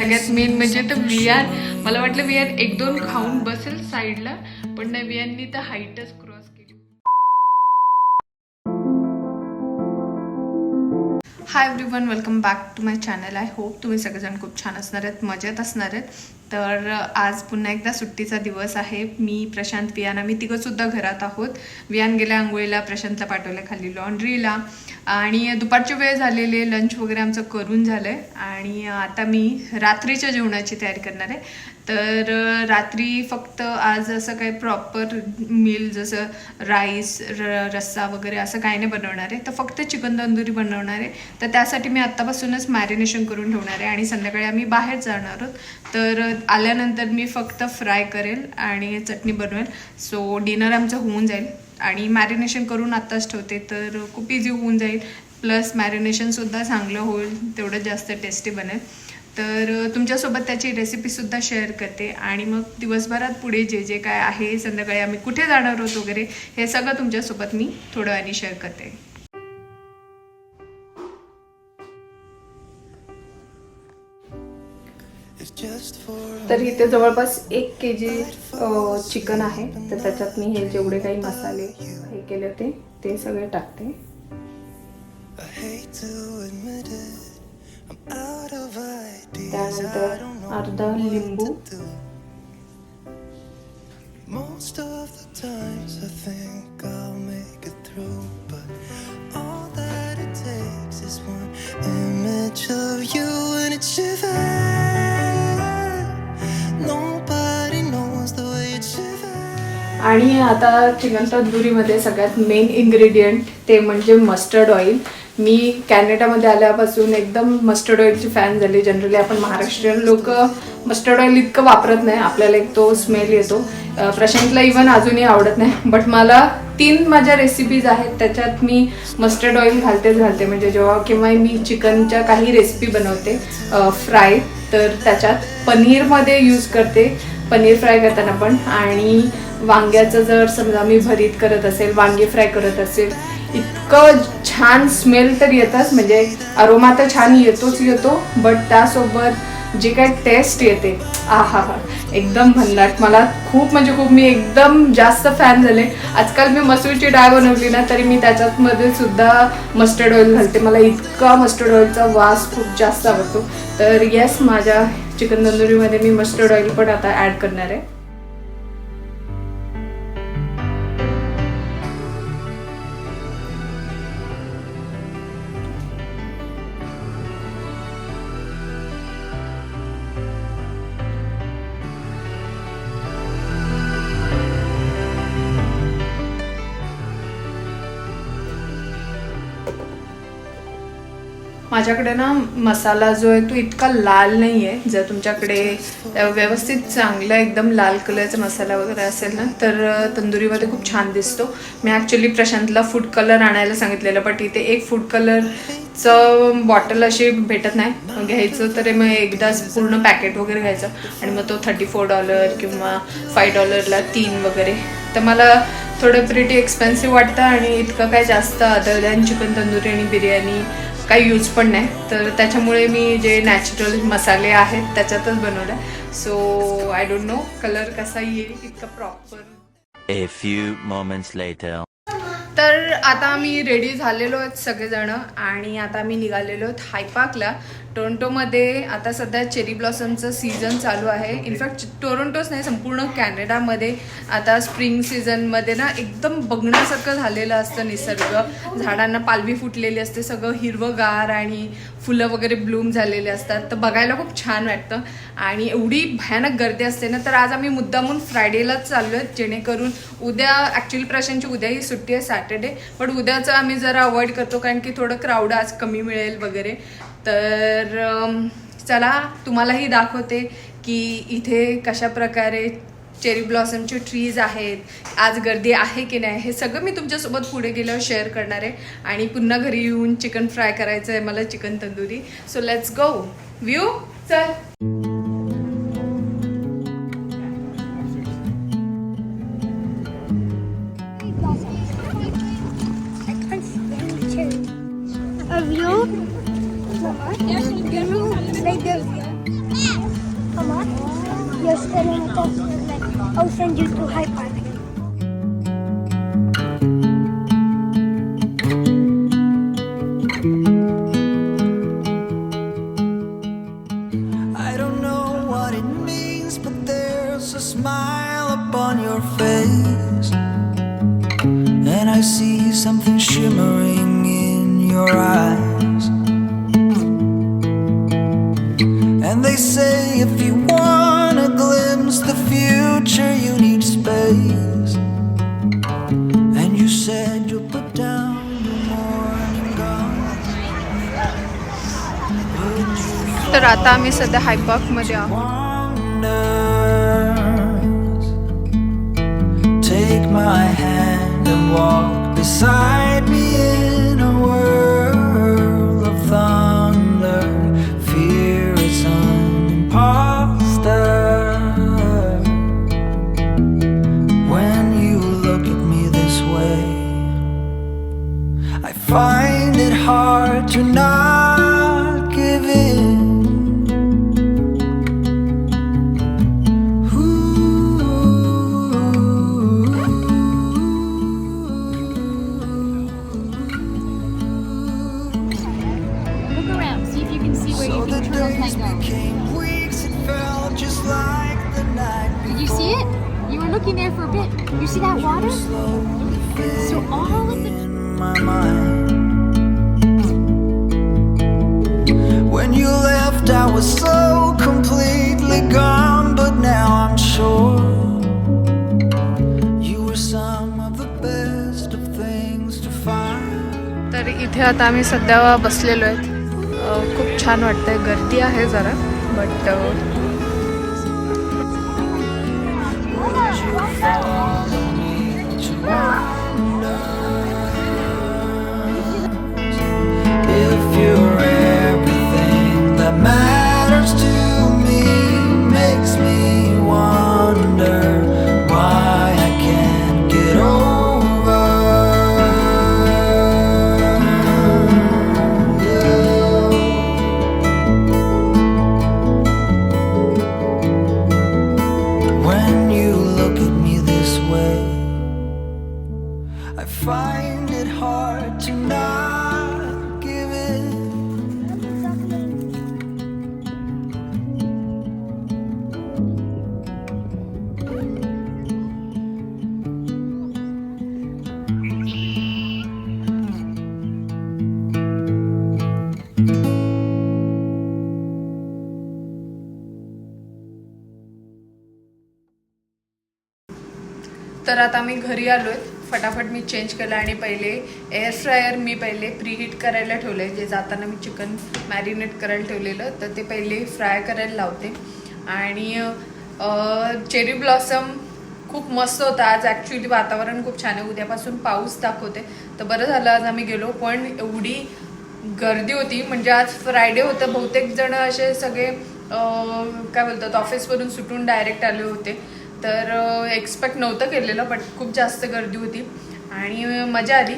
सगळ्यात मेन म्हणजे तर वियान मला वाटलं वियान एक दोन खाऊन बसेल साईडला पण नाही वियाननी तर हाईटच क्रॉस केली. Hi everyone welcome back to my channel I hope तुम्ही सगळेजण खूप छान असणार आहेत मजेत असणार आहेत. तर आज पुन्हा एकदा सुट्टीचा दिवस आहे. मी प्रशांत वियान आम्ही तिघंसुद्धा घरात आहोत. वियान गेल्या आंघोळीला प्रशांतला पाठवलं खाली लॉन्ड्रीला आणि दुपारची वेळ झालेली आहे लंच वगैरे आमचं करून झालं आहे आणि आता मी रात्रीच्या जेवणाची तयारी करणार आहे. तर रात्री फक्त आज असं काही प्रॉपर मील जसं राईस र रस्सा वगैरे असं काही नाही बनवणार आहे. तर फक्त चिकन तंदुरी बनवणार आहे. तर त्यासाठी मी आत्तापासूनच मॅरिनेशन करून ठेवणार आहे आणि संध्याकाळी आम्ही बाहेर जाणार आहोत. तर आल्यानंतर मी फक्त फ्राय करेल आणि चटणी बनवेल. सो डिनर आमचं होऊन जाईल. आणि मॅरिनेशन करून आत्ताच ठेवते तर खूप इझी होऊन जाईल. प्लस मॅरिनेशनसुद्धा चांगलं होईल तेवढं जास्त टेस्टी बनेल. तर तुमच्यासोबत त्याची रेसिपीसुद्धा शेअर करते. आणि मग दिवसभरात पुढे जे जे काय आहे संध्याकाळी आम्ही कुठे जाणार आहोत वगैरे हे सगळं तुमच्यासोबत मी थोड्या वेळाने शेअर करते. तर इथे जवळपास एक के जी चिकन आहे. तर त्याच्यात मी हे जेवढे काही मसाले हे केले होते ते सगळे टाकते. त्यानंतर अर्धा लिंबू. Most of the times I आणि आता चिकन तंदुरीमध्ये सगळ्यात मेन इन्ग्रेडियंट ते म्हणजे मस्टर्ड ऑइल मी कॅनडामध्ये आल्यापासून एकदम मस्टर्ड ऑइलची फॅन झाली. जनरली आपण महाराष्ट्रीयन लोक मस्टर्ड ऑइल इतकं वापरत नाही. आपल्याला एक तो स्मेल येतो. प्रशांतला इवन अजूनही आवडत नाही. बट मला तीन माझ्या रेसिपीज आहेत. त्याच्यात मी मस्टर्ड ऑइल घालतेच घालते. म्हणजे जेव्हा किंवा मी चिकनच्या काही रेसिपी बनवते फ्राय तर त्याच्यात पनीरमध्ये यूज करते. पनीर फ्राय करताना पण. आणि वांग्याचं जर समजा मी भरीत करत असेल वांगे फ्राय करत असेल इतकं छान स्मेल तर येतच. म्हणजे अरोमा तर छान येतोच येतो बट त्यासोबत जे काय टेस्ट येते आ हा हा एकदम भन्नाट. मला खूप म्हणजे खूप मी एकदम जास्त फॅन झाले. आजकाल मी मसूरची डाळ बनवली ना तरी मी त्याच्यात मध्ये सुद्धा मस्टर्ड ऑइल घालते. मला इतका मस्टर्ड ऑइलचा वास खूप जास्त आवडतो. तर येस माझ्या चिकन तंदुरीमध्ये मी मस्टर्ड ऑइल पण आता ॲड करणार आहे. माझ्याकडे ना मसाला जो आहे तो इतका लाल नाही आहे जर तुमच्याकडे व्यवस्थित चांगला एकदम लाल कलरचा मसाला वगैरे असेल ना तर तंदुरीमध्ये खूप छान दिसतो. मी ॲक्च्युली प्रशांतला फूड कलर आणायला सांगितलेलं बट इथे एक फूड कलरचं बॉटल अशी भेटत नाही. घ्यायचं तर मग एकदाच पूर्ण पॅकेट वगैरे घ्यायचं. आणि मग तो थर्टी फोर डॉलर किंवा फाय डॉलरला तीन वगैरे. तर मला थोडं प्रिटी एक्सपेन्सिव्ह वाटतं आणि इतकं काय जास्त अदर दॅन चिकन तंदुरी आणि बिर्याणी काही यूज पण नाही. तर त्याच्यामुळे मी जे नॅचरल मसाले आहेत त्याच्यातच बनवलं so I don't know colour कसा येईल इतका proper A few moments later. तर आता आम्ही रेडी झालेलो आहेत सगळेजण आणि आता आम्ही निघालेलो आहोत हायपाकला. टोरंटोमध्ये आता सध्या चेरी ब्लॉसमचं सीझन चालू आहे. इनफॅक्ट टोरंटोच नाही संपूर्ण कॅनडामध्ये आता स्प्रिंग सीझनमध्ये ना एकदम बघण्यासारखं झालेलं असतं निसर्ग. झाडांना पालवी फुटलेली असते सगळं हिरवंगार आणि फुलं वगैरे ब्लूम झालेले असतात. तर बघायला खूप छान वाटतं. आणि एवढी भयानक गर्दी असते ना तर आज आम्ही मुद्दामून फ्रायडेलाच चाललो आहेत जेणेकरून उद्या ॲक्च्युली प्रशांतची उद्याही सुट्टी आहे सॅटर्डे पण उद्याचं आम्ही जरा अवॉइड करतो कारण की थोडं क्राऊड आज कमी मिळेल वगैरे. तर चला तुम्हालाही दाखवते की इथे कशा प्रकारे चेरी ब्लॉसमचे ट्रीज आहेत आज गर्दी आहे की नाही हे सगळं मी तुमच्यासोबत पुढे गेल्यावर शेअर करणार आहे. आणि पुन्हा घरी येऊन चिकन फ्राय करायचं आहे मला chicken tandoori. So let's go view चल. I'll send you to high Park. future, you need space. And you said you'll put down your morning gun. तर आता आम्ही सध्या हायपॉकमध्ये आहोत wonders. Take my hand and walk beside me Find it hard to not give in. Look around, see if you can see where So you think turtles might go. became weeks, it felt just like the night Did you see it? You were looking there for a bit. You see that water? So all of the my mind. was so completely gone, but now I'm sure you were some of the best of things to find. तर इथे आता आम्ही सध्या बसलेलो आहेत अ, खूप छान वाटतंय गर्दी आहे जरा but If you're everything that matters patterns too. तर आता मी घरी आलोय. फटाफट मी चेंज केलं आणि पहिले एअर फ्रायर मी पहिले प्रीहीट करायला ठेवलं आहे जे जाताना मी चिकन मॅरिनेट करायला ठेवलेलं तर ते पहिले फ्राय करायला लावते. आणि चेरी ब्लॉसम खूप मस्त होता. आज ॲक्च्युली वातावरण खूप छान आहे. उद्यापासून पाऊस दाखवते. तर बरं झालं आज आम्ही गेलो. पण एवढी गर्दी होती. म्हणजे आज फ्रायडे होतं. बहुतेक जण असे सगळे काय बोलतात ऑफिसवरून सुटून डायरेक्ट आले होते. तर एक्सपेक्ट नव्हतं केलेलं बट खूप जास्त गर्दी होती. आणि मजा आली.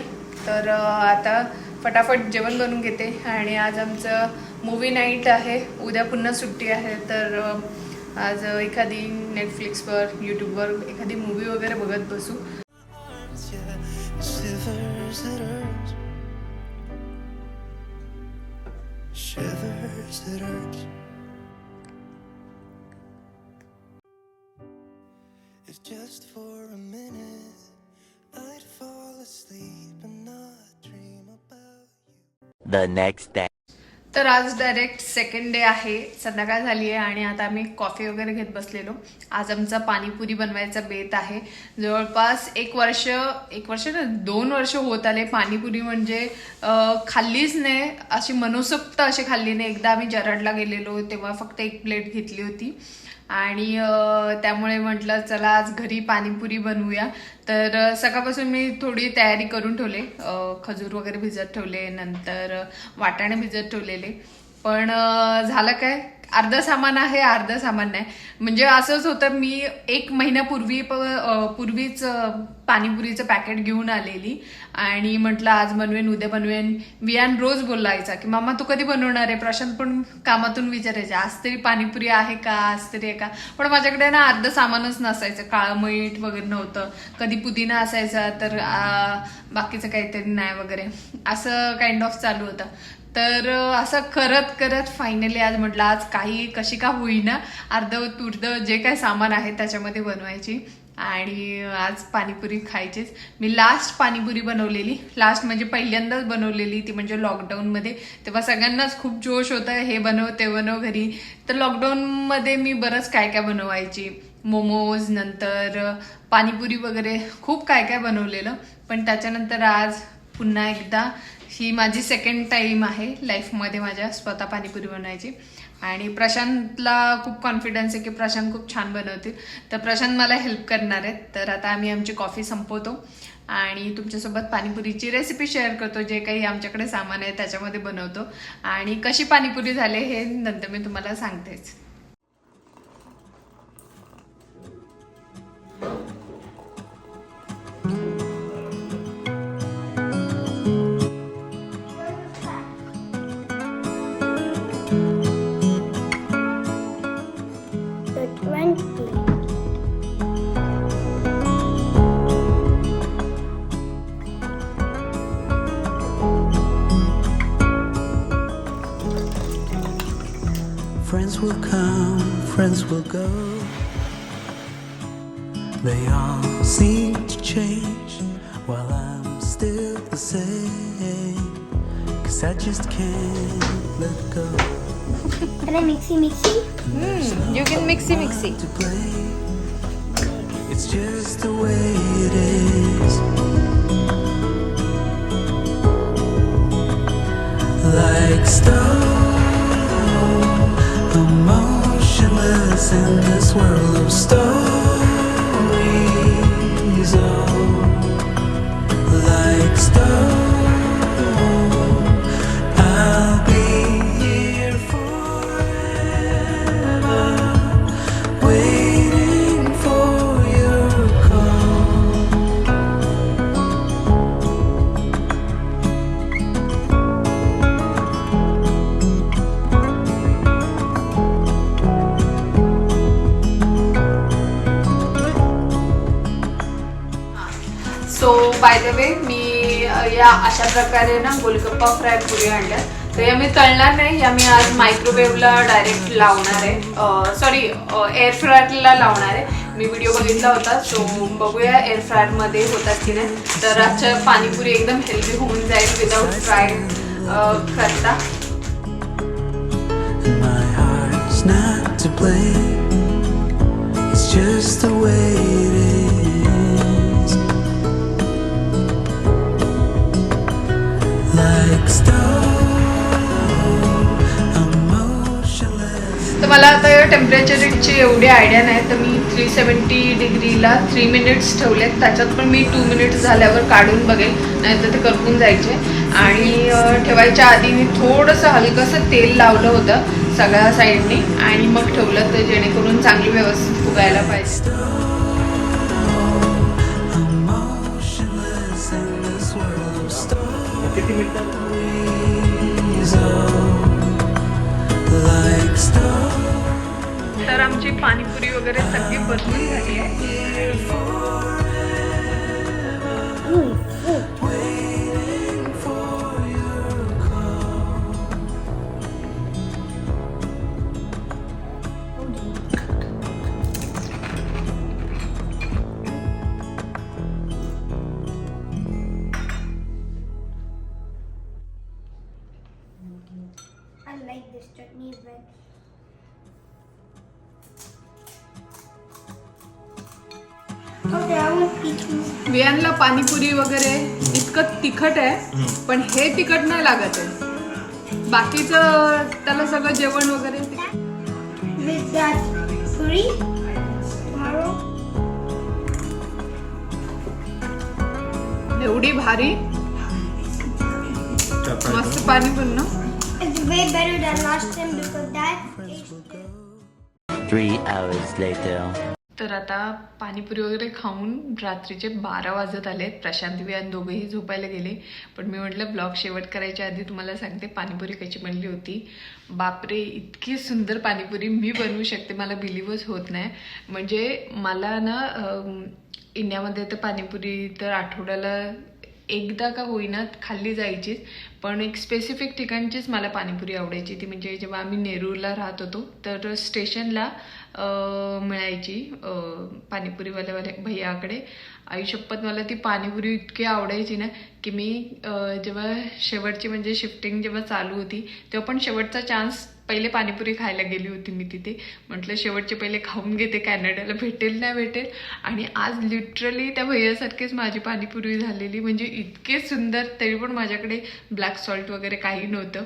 तर आता फटाफट जेवण बनवून घेते. आणि आज आमचं मूवी नाईट आहे. उद्या पुन्हा सुट्टी आहे. तर आज एखादी नेटफ्लिक्सवर यूट्यूबवर एखादी मूवी वगैरे बघत बसू Yeah, shivers it hurts. Shivers it hurts. If just for a minute I'd fall asleep and not dream about you. The next day. तर आज डायरेक्ट सेकंड डे आहे. संध्याकाळ झाली आहे आणि आता आम्ही कॉफी वगैरे घेत बसलेलो. आज आमचा पाणीपुरी बनवायचा बेत आहे. जवळपास एक वर्ष एक वर्ष ना दोन वर्ष होत आले पाणीपुरी म्हणजे खाल्लीच नाही. अशी मनोसक्त अशी खाल्ली नाही. एकदा आम्ही जराडला गेलेलो तेव्हा फक्त एक प्लेट घेतली होती. आणि त्यामुळे म्हटलं चला आज घरी पाणीपुरी बनवूया. तर सकाळपासून मी थोडी तयारी करून ठेवले. खजूर वगैरे भिजत ठेवले नंतर वाटाणे भिजत ठेवलेले. पण झालं काय? अर्ध सामान आहे अर्ध सामान नाही. म्हणजे असंच होतं मी एक महिन्यापूर्वी पूर्वीच पाणीपुरीचं पॅकेट घेऊन आलेली. आणि म्हटलं आज बनवेन उद्या बनवेन. वियान रोज बोलायचा की मामा तू कधी बनवणार आहे? प्रशांत पण कामातून विचारायचे आज तरी पाणीपुरी आहे का? आज तरी आहे का? पण माझ्याकडे ना अर्ध सामानच नसायचं काळं मीठ वगैरे नव्हतं. कधी पुदिना असायचा तर बाकीचं काहीतरी नाही वगैरे. असं काइंड ऑफ चालू होतं. तर असं करत करत फायनली आज म्हटलं आज काही कशी का होईना अर्ध तुर्द जे काय सामान आहे त्याच्यामध्ये बनवायची. आणि आज पाणीपुरी खायचीच. मी लास्ट पाणीपुरी बनवलेली. लास्ट म्हणजे पहिल्यांदाच बनवलेली ती म्हणजे लॉकडाऊनमध्ये तेव्हा सगळ्यांनाच खूप जोश होता हे बनव ते बनव घरी. तर लॉकडाऊनमध्ये मी बरंच काय काय बनवायची. मोमोज नंतर पाणीपुरी वगैरे खूप काय काय बनवलेलं. पण त्याच्यानंतर आज पुन्हा एकदा ही माझी सेकंड टाईम आहे लाईफमध्ये माझ्या स्वतः पाणीपुरी बनवायची. आणि प्रशांतला खूप कॉन्फिडन्स आहे की प्रशांत खूप छान बनवतील. तर प्रशांत मला हेल्प करणार आहेत. तर आता आम्ही आमची कॉफी संपवतो. आणि तुमच्यासोबत पाणीपुरीची रेसिपी शेअर करतो. जे काही आमच्याकडे सामान आहे त्याच्यामध्ये बनवतो. आणि कशी पाणीपुरी झाले हे नंतर मी तुम्हाला सांगतेच. will go, they all seem to change while I'm still the same. Cause I just can't let go. Can I mixy mixy? Mm, you can mixy mixy. It's just the way it is. Like stars. In this world of stories. Oh, like stone, अशा प्रकारे ना golgappa fry पुरी आणल्या. तर या मी तळणार नाही या मी आज मायक्रोवेव्हला direct लावणार आहे. सॉरी एअर फ्रायरला लावणार आहे. मी व्हिडिओ बघितला होता सो बघूया एअर फ्रायरमध्ये होतात की नाही. तर आजच्या पाणीपुरी एकदम हेल्दी होऊन जाईल विदाऊट फ्राय करता. Not to blame. It's just the way it is. तर मला आता टेम्परेचरची एवढी आयडिया नाही तर मी थ्री सेवन्टी डिग्रीला थ्री मिनिट्स ठेवलेत. त्याच्यात पण मी टू मिनिट्स झाल्यावर काढून बघेल नाहीतर ते करपून जायचे. आणि ठेवायच्या आधी मी थोडंसं हलकंसं तेल लावलं होतं सगळ्या साईडनी आणि मग ठेवलं तर जेणेकरून चांगली व्यवस्थित फुगायला पाहिजे. तर आमची पाणीपुरी वगैरे सगळी बनवून झाली आहे. वियनला पाणीपुरी वगैरे इतकं तिखट आहे पण हे तिखट नाही लागत आहे. बाकीचं त्याला सगळं जेवण वगैरे एवढी भारी. मस्त पाणी पण ना. Three hours later. तर आता पाणीपुरी वगैरे खाऊन रात्रीचे बारा वाजत आले प्रशांत विहान दोघेही झोपायला गेले. पण मी म्हटलं ब्लॉग शेवट करायच्या आधी तुम्हाला सांगते पाणीपुरी कशी बनली होती. बापरे इतकी सुंदर पाणीपुरी मी बनवू शकते मला बिलीवच होत नाही. म्हणजे मला ना इंडियामध्ये तर पाणीपुरी तर आठवड्याला एकदा का होईना खाल्ली जायचीच पण एक स्पेसिफिक ठिकाणचीच मला पाणीपुरी आवडायची. ती म्हणजे जेव्हा आम्ही नेरूरला राहत होतो तर स्टेशनला मिळायची पाणीपुरीवाल्यावाल्या भैयाकडे. आई मला ती पाणीपुरी इतकी आवडायची ना की मी जेव्हा शेवटची म्हणजे शिफ्टिंग जेव्हा चालू होती तेव्हा पण शेवटचा चान्स पहिले पाणीपुरी खायला गेली होती मी तिथे. म्हटलं शेवटचे पहिले खाऊन घेते कॅनडाला भेटेल नाही भेटेल. आणि आज लिटरली त्या भैयासारखीच माझी पाणीपुरी झालेली. म्हणजे इतके सुंदर तरी पण माझ्याकडे ब्लॅक सॉल्ट वगैरे काही नव्हतं.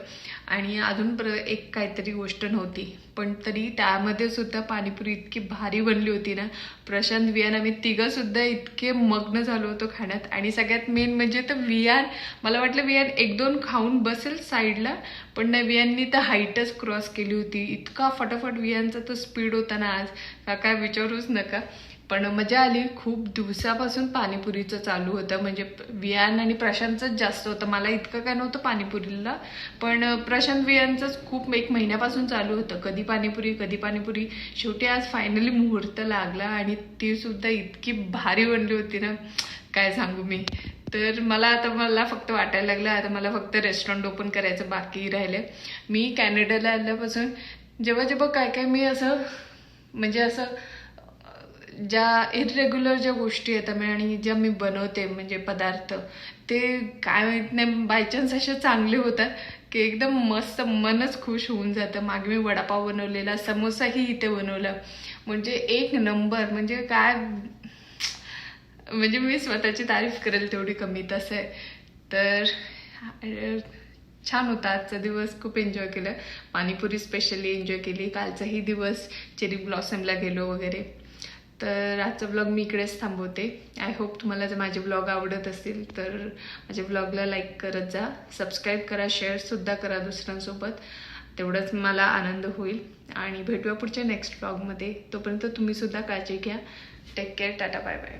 आणि अजून प्र एक काहीतरी गोष्ट नव्हती. पण तरी त्यामध्ये सुद्धा पाणीपुरी इतकी भारी बनली होती ना. प्रशांत वियान आम्ही तिघं सुद्धा इतके मग्न झालो होतो खाण्यात. आणि सगळ्यात मेन म्हणजे तर वियान मला वाटलं वियान एक दोन खाऊन बसेल साईडला पण नाही वियाननी तर हाईटच क्रॉस केली होती. इतका फटाफट वियानचा तो स्पीड होता ना आज. का काय विचारूच नका. पण मजा आली. खूप दिवसापासून पाणीपुरीचं चालू होतं. म्हणजे वियान आणि प्रशांतच जास्त होतं. मला इतकं काय नव्हतं पाणीपुरीला. पण प्रशांत वियांचंच खूप एक महिन्यापासून चालू होतं. कधी पाणीपुरी कधी पाणीपुरी. शेवटी आज फायनली मुहूर्त लागला आणि ती सुद्धा इतकी भारी बनली होती ना. काय सांगू मी. तर मला आता मला फक्त वाटायला लागलं. आता मला फक्त रेस्टॉरंट ओपन करायचं बाकी राहिलं मी कॅनडाला आल्यापासून जेव्हा जेव्हा काय काय मी असं म्हणजे असं ज्या इरेग्युलर ज्या गोष्टी येतात म्हणजे आणि ज्या मी बनवते म्हणजे पदार्थ ते काय माहीत नाही बायचान्स असे चांगले होतात की एकदम मस्त मनच खुश होऊन जातं. मागे मी वडापाव बनवलेला समोसाही इथे बनवला. म्हणजे एक नंबर म्हणजे काय म्हणजे मी स्वतःची तारीफ करेल तेवढी कमी तसं आहे. तर छान होता आजचा दिवस खूप एन्जॉय केलं. पाणीपुरी स्पेशली एन्जॉय केली. कालचाही दिवस चेरी ब्लॉसमला गेलो वगैरे. तर आजचा ब्लॉग मी इकडेच थांबवते. आय होप तुम्हाला जर माझे ब्लॉग आवडत असतील तर माझ्या ब्लॉगला लाईक करत जा. सबस्क्राईब करा शेअरसुद्धा करा दुसऱ्यांसोबत. तेवढंच मला आनंद होईल. आणि भेटूया पुढच्या नेक्स्ट ब्लॉगमध्ये तोपर्यंत तुम्हीसुद्धा काळजी घ्या. Take care tata bye bye